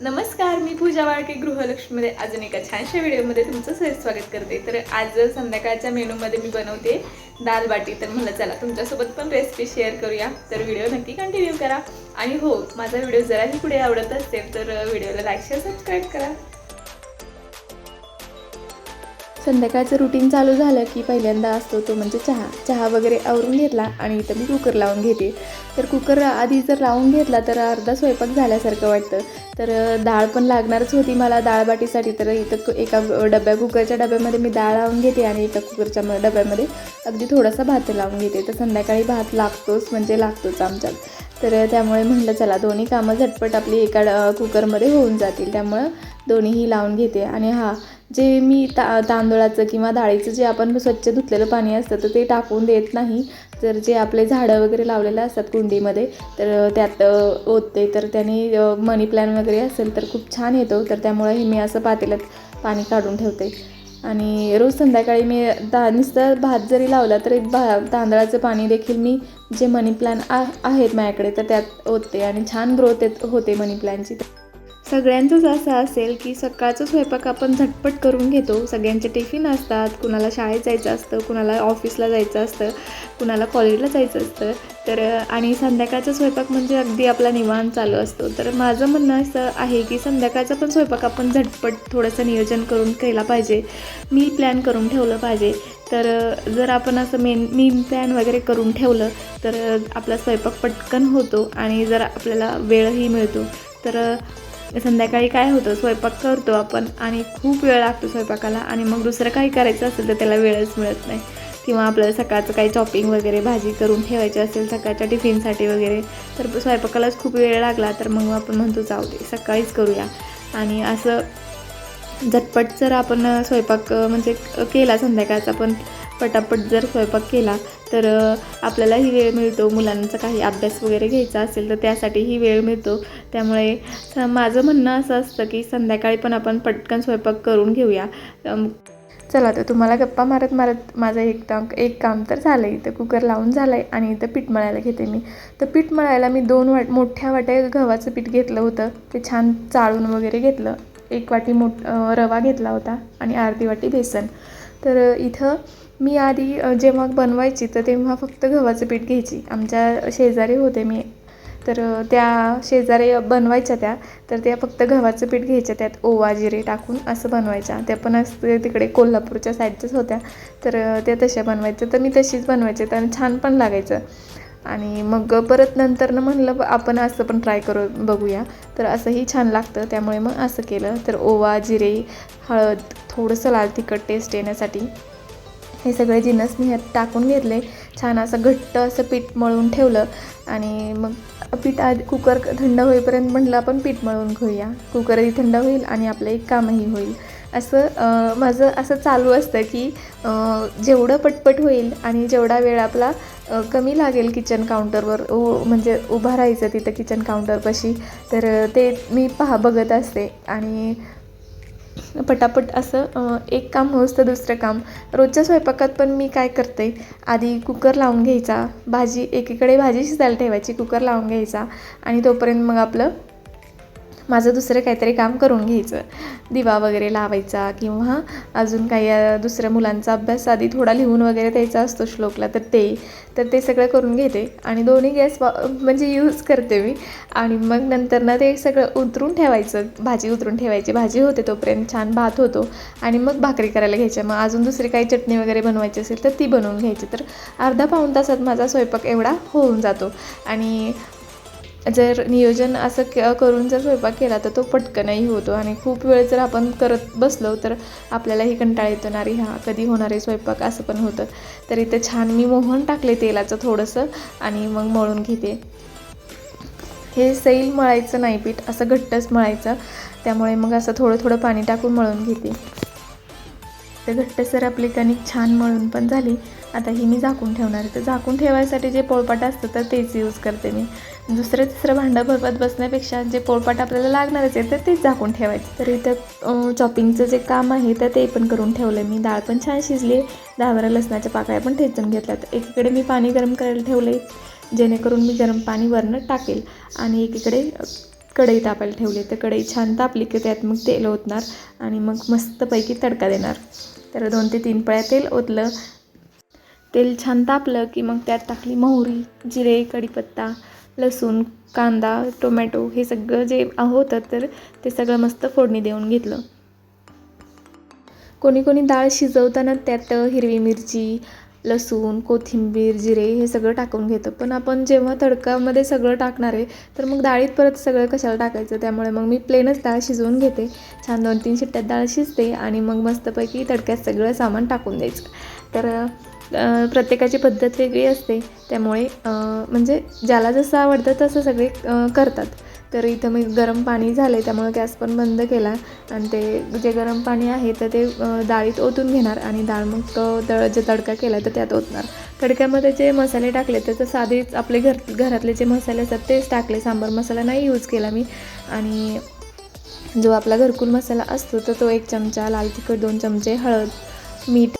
नमस्कार मी पूजा वाळके गृहलक्ष्मीमध्ये अजून एका छानशा व्हिडिओमध्ये तुमचं सहज स्वागत करते. तर आज संध्याकाळच्या मेनूमध्ये मी बनवते दाल बाटी. तर म्हणलं चला तुमच्यासोबत पण रेसिपी शेअर करूया. तर व्हिडिओ नक्की कंटिन्यू करा. आणि हो माझा व्हिडिओ जराही पुढे आवडत असेल तर व्हिडिओला लाईक शेअर सबस्क्राईब करा. संध्याकाळचं रुटीन चालू झालं की पहिल्यांदा असतो तो म्हणजे चहा. चहा वगैरे आवरून घेतला आणि इथं मी कुकर लावून घेते. तर कुकर आधी जर लावून घेतला तर अर्धा स्वयंपाक झाल्यासारखं वाटतं. तर डाळ पण लागणारच होती मला डाळबाटीसाठी. तर इथं एका डब्या कुकरच्या डब्यामध्ये मी डाळ लावून घेते आणि एका कुकरच्या म- डब्यामध्ये अगदी थोडासा भात लावून घेते. तर संध्याकाळी भात लागतोच म्हणजे लागतोच आमच्यात. तर त्यामुळे म्हटलं चला दोन्ही कामं झटपट आपली एका कुकरमध्ये होऊन जातील. त्यामुळं दोन्हीही लावून घेते. आणि हा जे मी ता तांदळाचं किंवा डाळीचं जे आपण स्वच्छ धुतलेलं पाणी असतं तर ते टाकून देत नाही. तर जे आपले झाडं वगैरे लावलेले असतात कुंडीमध्ये तर त्यात ओतते. तर त्याने मनी प्लॅन वगैरे असेल तर खूप छान येतो. तर त्यामुळे हे मी असं पातेल्यात पाणी काढून ठेवते. आणि रोज संध्याकाळी मी दा नुसतं भात जरी लावला तरी भा तांदळाचं पाणी देखील मी जे मनी प्लॅन आ आहेत माझ्याकडे तर त्यात होते आणि छान ग्रोथ येत होते मनी प्लॅनची सगळ्यांचंच असं असेल की सकाळचा स्वयंपाक आपण झटपट करून घेतो. सगळ्यांचे टिफिन असतात कुणाला शाळेत जायचं असतं कुणाला ऑफिसला जायचं असतं कुणाला कॉलेजला जायचं असतं. तर आणि संध्याकाळचा स्वयंपाक म्हणजे अगदी आपला निवांत चालू असतो. तर माझं म्हणणं असं आहे की संध्याकाळचा पण स्वयंपाक आपण झटपट थोडंसं नियोजन करून केला पाहिजे. मील प्लॅन करून ठेवलं पाहिजे. तर जर आपण असं मेन मील प्लॅन वगैरे करून ठेवलं तर आपला स्वयंपाक पटकन होतो आणि जर आपल्याला वेळही मिळतो. तर संध्याकाळी काय होतं स्वयंपाक करतो आपण आणि खूप वेळ लागतो स्वयंपाकाला आणि मग दुसरं काही करायचं असेल तर त्याला वेळच मिळत नाही. किंवा आपल्याला सकाळचं काही चॉपिंग वगैरे भाजी करून ठेवायची असेल सकाळच्या टिफिनसाठी वगैरे तर स्वयंपाकालाच खूप वेळ लागला तर मग आपण म्हणतो जाऊ दे सकाळीच करूया. आणि असं झटपट जर आपण स्वयंपाक म्हणजे केला संध्याकाळचा पण पटापट जर स्वयंपाक केला तर आपल्यालाही वेळ मिळतो. मुलांचा काही अभ्यास वगैरे घ्यायचा असेल तर त्यासाठीही वेळ मिळतो. त्यामुळे स माझं म्हणणं असं असतं की संध्याकाळी पण आपण पटकन स्वयंपाक करून घेऊया. चला तर तुम्हाला गप्पा मारत मारत माझं एक टाक एक काम तर झालं आहे इथं कुकर लावून झालं आहे आणि इथं पीठ मळायला घेते मी. तर पीठ मळायला मी दोन वाट मोठ्या वाट्या गव्हाचं पीठ घेतलं होतं. ते छान चाळून वगैरे घेतलं. एक वाटी मोठ रवा घेतला होता आणि अर्धी वाटी बेसन. तर इथं मी आधी जेव्हा बनवायची तर तेव्हा फक्त गव्हाचं पीठ घ्यायची. आमच्या शेजारी होते मी. तर त्या शेजारी बनवायच्या त्या. तर त्या फक्त गव्हाचं पीठ घ्यायच्या. त्यात ओवा जिरे टाकून असं बनवायच्या. त्या पण असते तिकडे कोल्हापूरच्या साईडच्याच होत्या. तर त्या तशा बनवायच्या. तर मी तशीच बनवायचे. तर छान पण लागायचं. आणि मग परत नंतरनं म्हणलं आपण असं पण ट्राय करू बघूया. तर असंही छान लागतं. त्यामुळे मग असं केलं. तर ओवा जिरे हळद थोडंसं लाल तिखट टेस्ट येण्यासाठी हे सगळे जिन्नस मी ह्यात टाकून घेतले. छान असं घट्ट असं पीठ मळून ठेवलं. आणि मग पीठ आधी कुकर थंड होईपर्यंत म्हटलं आपण पीठ मळून घेऊया. कुकरही थंड होईल आणि आपलं एक कामही होईल. असं माझं असं चालू असतं की जेवढं पटपट होईल आणि जेवढा वेळ आपला कमी लागेल किचन काउंटरवर उ म्हणजे उभा राहायचं तिथं किचन काउंटरपाशी तर ते मी पहा बघत असते. आणि पटापट असं एक काम होतं दुसरं काम. रोजच्या स्वयंपाकात पण मी काय करते आधी कुकर लावून घ्यायचा भाजी एकीकडे भाजी शिजायला ठेवायची कुकर लावून घ्यायचा. आणि तोपर्यंत मग आपलं माझं दुसरं काहीतरी काम करून घ्यायचं. दिवा वगैरे लावायचा किंवा अजून काही दुसऱ्या मुलांचा अभ्यास आधी थोडा लिहून वगैरे द्यायचा असतो श्लोकला तर ते तर ते सगळं करून घेते. आणि दोन्ही गॅस म्हणजे यूज करते मी. आणि मग नंतर ना ते सगळं उतरून ठेवायचं. भाजी उतरून ठेवायची. भाजी होते तोपर्यंत छान भात होतो. आणि मग भाकरी करायला घ्यायच्या. मग अजून दुसरी काही चटणी वगैरे बनवायची असेल तर ती बनवून घ्यायची. तर अर्धा पाऊण तासात माझा स्वयंपाक एवढा होऊन जातो. आणि जर नियोजन असं क करून जर स्वयंपाक केला तर तो पटकनही होतो आणि खूप वेळ जर आपण करत बसलो तर आपल्यालाही कंटाळा येतो ना रे हा कधी होणारे स्वयंपाक? असं पण होतं. तर इथं छान मी मोहन टाकले तेलाचं थोडंसं आणि मग मळून घेते. हे सैल मळायचं नाही पीठ असं घट्टच मळायचं. त्यामुळे मग असं थोडं थोडं पाणी टाकून मळून घेते. तर घट्टसर आपली कणिक छान मळून पण झाली. आता ही मी झाकून ठेवणार आहे. तर झाकून ठेवायसाठी जे पोळपाट असतं तर तेच यूज करते मी. दुसरं तिसरं भांडं भरवत बसण्यापेक्षा जे पोळपाट आपल्याला लागणारच आहे तर तेच झाकून ठेवायचं. तर इथं चॉपिंगचं जे काम आहे तर ते पण करून ठेवलं मी. डाळ पण छान शिजली आहे. दहा लसणाच्या पाकळ्या पण ठेचून घेतल्यात एकीकडे मी पाणी गरम करायला ठेवलं आहे जेणेकरून मी गरम पाणी वरनं टाकेल. आणि एकीकडे कढई तापायला ठेवली तर कढई छान तापली की त्यात मग तेल ओतणार आणि मग मस्तपैकी तडका देणार. तर दोन ते तीन पळ्या तेल ओतलं. तेल छान तापलं की मग त्यात टाकली मोहरी जिरे कढीपत्ता लसूण कांदा टोमॅटो हे सगळं जे होतं तर ते सगळं मस्त फोडणी देऊन घेतलं. कोणी कोणी डाळ शिजवताना त्यात हिरवी मिरची लसूण कोथिंबीर जिरे हे सगळं टाकून घेतं. पण आपण जेव्हा तडकामध्ये सगळं टाकणार आहे तर मग डाळीत परत सगळं कशाला टाकायचं? त्यामुळे मग मी प्लेनच डाळ शिजवून घेते. छान दोन तीन शिट्ट्यात डाळ शिजते आणि मग मस्तपैकी तडक्यात सगळं सामान टाकून द्यायचं. तर प्रत्येकाची पद्धत वेगळी असते. त्यामुळे म्हणजे ज्याला जसं आवडतं तसं सगळे करतात. तर इथं मी गरम पाणी झालं आहे त्यामुळे गॅस पण बंद केला. आणि ते जे गरम पाणी आहे तर ते डाळीत ओतून घेणार आणि डाळ मग तो तळ जे तडका केला तर त्यात ओतणार. तडक्यामध्ये जे मसाले टाकले तर साधेच आपले घर घरातले जे मसाले असतात तेच टाकले. सांबार मसाला नाही यूज केला मी. आणि जो आपला घरकुल मसाला असतो तर तो एक चमचा लाल तिखट दोन चमचे हळद मीठ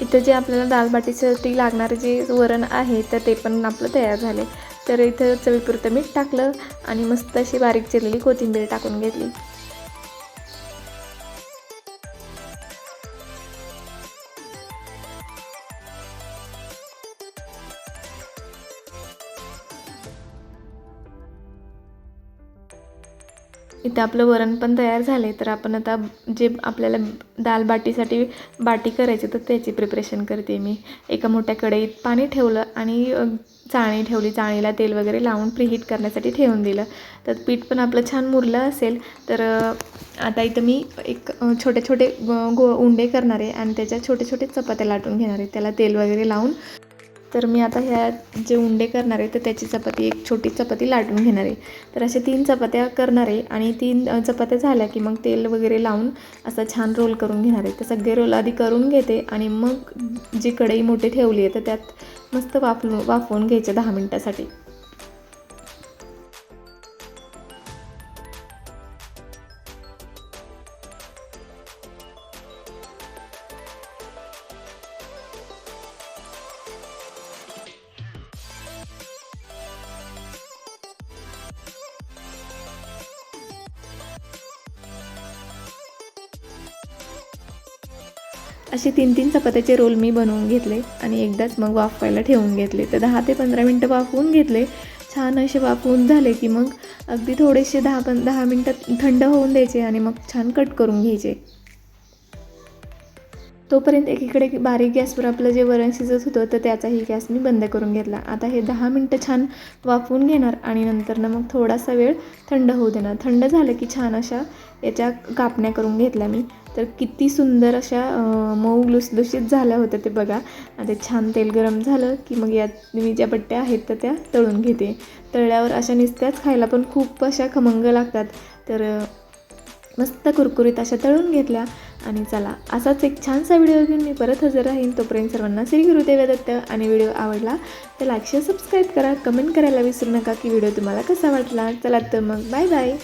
इथं जे आपल्याला दालबाटीसाठी लागणारे जे वरण आहे तर ते पण आपलं तयार झाले. तर इथं चवीपुरतं मीठ टाकलं आणि मस्त अशी बारीक चिरलेली कोथिंबीर टाकून घेतली. इथं आपलं वरण पण तयार झाले तर आपण आता जे आपल्याला दाल बाटीसाठी बाटी करायची तर त्याची प्रिपरेशन करते मी. एका मोठ्या कढईत पाणी ठेवलं आणि चाळणी ठेवली. चाळणीला तेल वगैरे लावून प्रीहीट करण्यासाठी ठेवून दिलं. तर पीठ पण आपलं छान मुरलं असेल तर आता इथं मी एक छोटे छोटे गो उंडे करणार आहे आणि त्याच्या छोटे छोटे चपात्या लाटून घेणार आहे. त्याला तेल वगैरे लावून तर मी आता ह्या जे उंडे करणार आहे तर त्याची चपाती एक छोटी चपाती लाटून घेणार आहे. तर अशा तीन चपात्या करणार आहे आणि तीन चपात्या झाल्या की मग तेल वगैरे लावून असा छान रोल करून घेणार आहे. तर सगळे रोल आधी करून घेते आणि मग जी कढई मोठी ठेवली आहे तर त्यात मस्त वाफलू वाफवून घ्यायचे दहा मिनटासाठी. असे तीन तीन चपात्याचे रोल मी बनवून घेतले आणि एकदाच मग वाफवायला ठेवून घेतले. तर दहा ते पंधरा मिनटं वाफवून घेतले. छान असे वाफवून झाले की मग अगदी थोडेसे दहा पण दहा मिनटं थंड होऊन द्यायचे आणि मग छान कट करून घ्यायचे. तोपर्यंत एकीकडे बारीक गॅसवर आपलं जे वरण शिजत होतं तर त्याचाही गॅस मी बंद करून घेतला. आता हे दहा मिनटं छान वाफवून घेणार आणि नंतर ना मग थोडासा वेळ थंड होऊ देणार. थंड झालं की छान अशा याच्या कापण्या करून घेतल्या मी. तर किती सुंदर अशा मऊ लुसलुशीत झाल्या होत्या ते बघा. आता छान तेल गरम झालं की मग यात मी ज्या पट्ट्या आहेत तर त्या तळून घेते. तळल्यावर अशा नुसत्याच खायला पण खूप अशा खमंग लागतात. तर मस्त कुरकुरीत अशा तळून घेतल्या. आणि चला असाच एक छानसा व्हिडिओ घेऊन मी परत हजर राहीन. तोपर्यंत सर्वांना श्री गुरुदेव दत्त आणि व्हिडिओ आवडला तर लाईक शेअर सबस्क्राईब करा. कमेंट करायला विसरू नका की व्हिडिओ तुम्हाला कसा वाटला. चला तर मग बाय बाय